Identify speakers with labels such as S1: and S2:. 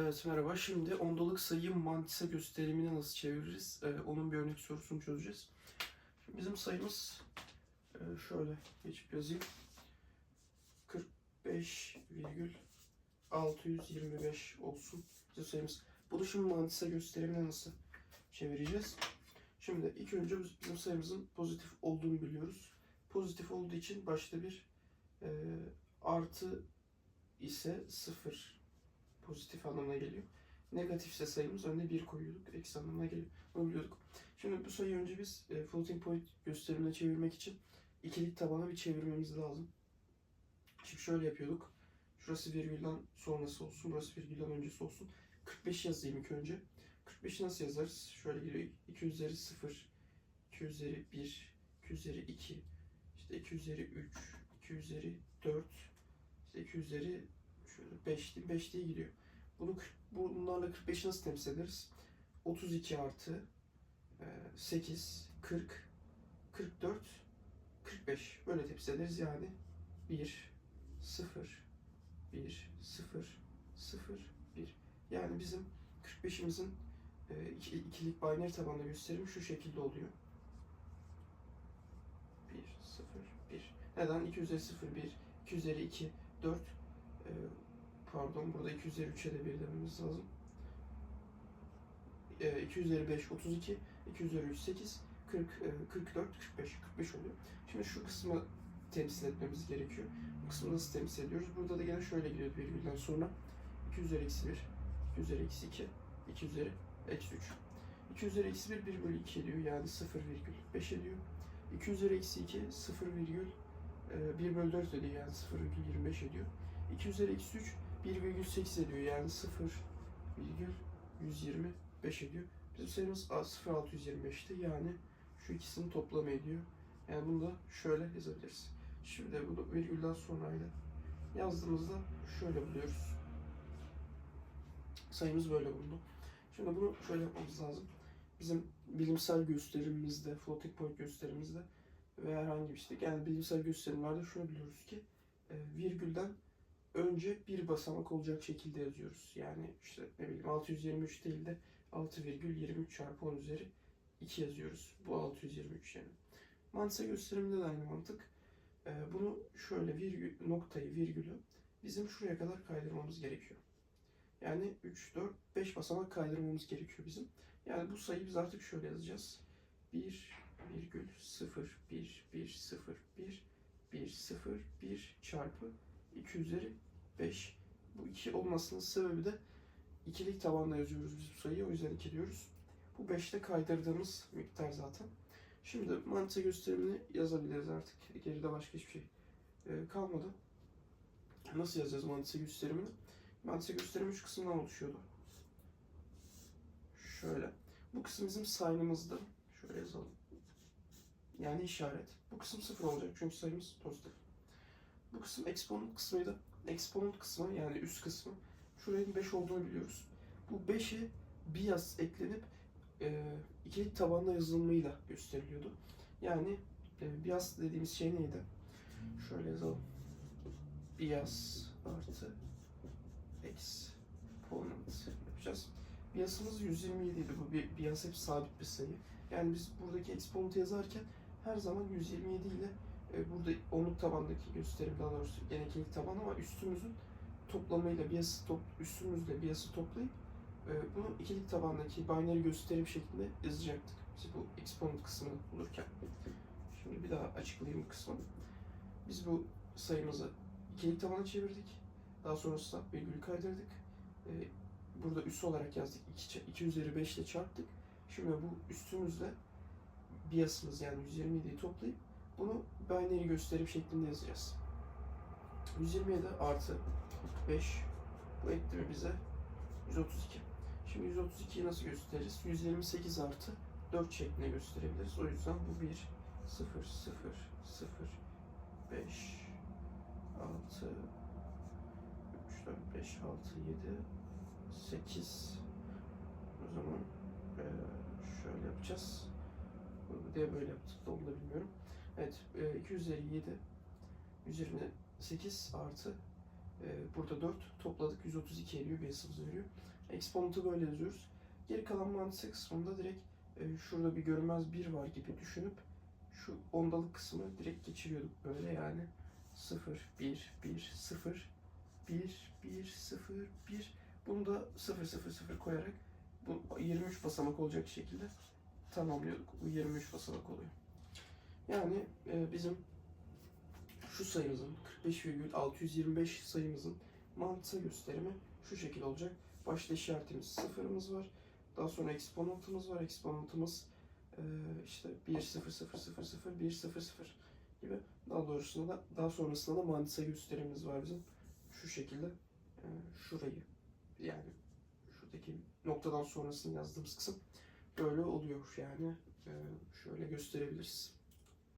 S1: Evet merhaba. Şimdi ondalık sayı mantise gösterimini nasıl çeviririz? Ee, onun bir örnek sorusunu çözeceğiz. Şimdi bizim sayımız e, şöyle geçip yazayım. 45,625 olsun. Bizim sayımız. Bunu şimdi mantise gösterimine nasıl çevireceğiz? Şimdi ilk önce biz- bizim sayımızın pozitif olduğunu biliyoruz. Pozitif olduğu için başta bir e, artı ise sıfır pozitif anlamına geliyor. Negatifse sayımız önüne 1 koyuyorduk. Eksi anlamına geliyor. Bunu biliyorduk. Şimdi bu sayıyı önce biz e, floating point gösterimine çevirmek için ikilik tabana bir çevirmemiz lazım. Şimdi şöyle yapıyorduk. Şurası virgülden sonrası olsun. Burası virgülden öncesi olsun. 45 yazayım ilk önce. 45'i nasıl yazarız? Şöyle geliyor. 2 üzeri 0, 2 üzeri 1, 2 üzeri 2, işte 2 üzeri 3, 2 üzeri 4, işte 2 üzeri şöyle 5 diye 5 diye gidiyor. Bunu bunlarla 45'i nasıl temsil ederiz? 32 artı e, 8, 40, 44, 45. Böyle temsil ederiz yani 1, 0, 1, 0, 0, 1. Yani bizim 45'imizin e, iki- ikilik binary tabanlı gösterimi şu şekilde oluyor. 1, 0, 1. Neden? 2 üzeri 0, 1, 2 üzeri 2, 4, e, pardon burada 2 üzeri 3'e de 1 dememiz lazım. E, 2 üzeri 5, 32, 2 üzeri 3, 8, 40, e, 44, 45, 45 oluyor. Şimdi şu kısmı temsil etmemiz gerekiyor. Bu kısmı nasıl temsil ediyoruz? Burada da gene şöyle gidiyor virgülden sonra. 2 üzeri eksi 1, 2 üzeri eksi 2, 2 üzeri eksi 3. 2 üzeri eksi 1, 1 bölü 2 ediyor. Yani 0 virgül 5 ediyor. 2 üzeri eksi 2, 0 virgül e, 1 bölü 4 ediyor. Yani 0 virgül 25 ediyor. 2 üzeri eksi 3, 1,8 ediyor. Yani 0 virgül 125 ediyor. Bizim sayımız 0,625'ti. Yani şu ikisinin toplamı ediyor. Yani bunu da şöyle yazabiliriz. Şimdi bunu virgülden sonrayla yazdığımızda şöyle buluyoruz. Sayımız böyle bulundu. Şimdi bunu şöyle yapmamız lazım. Bizim bilimsel gösterimimizde, floating point gösterimimizde ve herhangi bir işte yani bilimsel gösterimlerde şunu biliyoruz ki e, virgülden önce bir basamak olacak şekilde yazıyoruz. Yani işte ne bileyim 623 değil de 6,23 çarpı 10 üzeri 2 yazıyoruz. Bu 623 yani. Mantığa gösteriminde de aynı mantık. Ee, bunu şöyle virgül, noktayı, virgülü bizim şuraya kadar kaydırmamız gerekiyor. Yani 3, 4, 5 basamak kaydırmamız gerekiyor bizim. Yani bu sayıyı biz artık şöyle yazacağız. 1, virgül 0, 1, 1, 0, 1, 1, 0, 1 çarpı 2 üzeri 5. Bu 2 olmasının sebebi de ikilik tabanla yazıyoruz biz bu sayıyı. O yüzden 2 diyoruz. Bu 5'te kaydırdığımız miktar zaten. Şimdi mantığı gösterimini yazabiliriz artık. Geride başka hiçbir şey e, kalmadı. Nasıl yazacağız mantığı gösterimini? Mantığı gösterimi şu kısımdan oluşuyordu. Şöyle. Bu kısım bizim sign'ımızdı. Şöyle yazalım. Yani işaret. Bu kısım sıfır olacak çünkü sayımız pozitif. Bu kısım exponent kısmıydı. Exponent kısmı yani üst kısmı. Şuranın 5 olduğunu biliyoruz. Bu 5'e bias eklenip e, ikilik tabanla yazılımıyla gösteriliyordu. Yani e, bias dediğimiz şey neydi? Şöyle yazalım. Bias artı exponent yapacağız. Biasımız 127 idi. Bu bir bias hep sabit bir sayı. Yani biz buradaki exponent'ı yazarken her zaman 127 ile burada onluk tabandaki gösterim daha doğrusu gene ikilik taban ama üstümüzün toplamıyla biası top, üstümüzle biası toplayıp e, bunu ikilik tabandaki binary gösterim şeklinde yazacaktık. Biz bu exponent kısmını bulurken. Şimdi bir daha açıklayayım bu kısmı. Biz bu sayımızı ikilik tabana çevirdik. Daha sonrasında virgülü kaydırdık. E, burada üs olarak yazdık. 2, 2 üzeri 5 ile çarptık. Şimdi bu üstümüzle biasımız yani 127'yi toplayıp bunu binary gösterim şeklinde yazacağız. 127 artı 5 bu etti mi bize 132. Şimdi 132'yi nasıl gösteririz? 128 artı 4 şeklinde gösterebiliriz. O yüzden bu 1, 0, 0, 0, 5, 6, 3, 4, 5, 6, 7, 8. O zaman şöyle yapacağız. Diye böyle yaptık da onu da bilmiyorum. Evet, eee, 2 üzeri 7, 128 artı E, burada 4 topladık 132 ediyor bir hesabımız veriyor. Exponent'ı böyle yazıyoruz. Geri kalan mantık kısmında direkt e, şurada bir görünmez bir var gibi düşünüp şu ondalık kısmı direkt geçiriyorduk böyle yani 0, 1, 1, 0, 1, 1, 0, 1 bunu da 0, 0, 0 koyarak bu 23 basamak olacak şekilde tamamlıyorduk. Bu 23 basamak oluyor. Yani e, bizim şu sayımızın 45,625 sayımızın mantığı gösterimi şu şekilde olacak. Başta işaretimiz sıfırımız var. Daha sonra eksponantımız var. Eksponantımız e, işte 1 0 0 0 0 1 0 0 gibi. Daha doğrusunda da daha sonrasında da mantığa gösterimimiz var bizim. Şu şekilde e, şurayı yani şuradaki noktadan sonrasını yazdığımız kısım böyle oluyor yani. E, şöyle gösterebiliriz.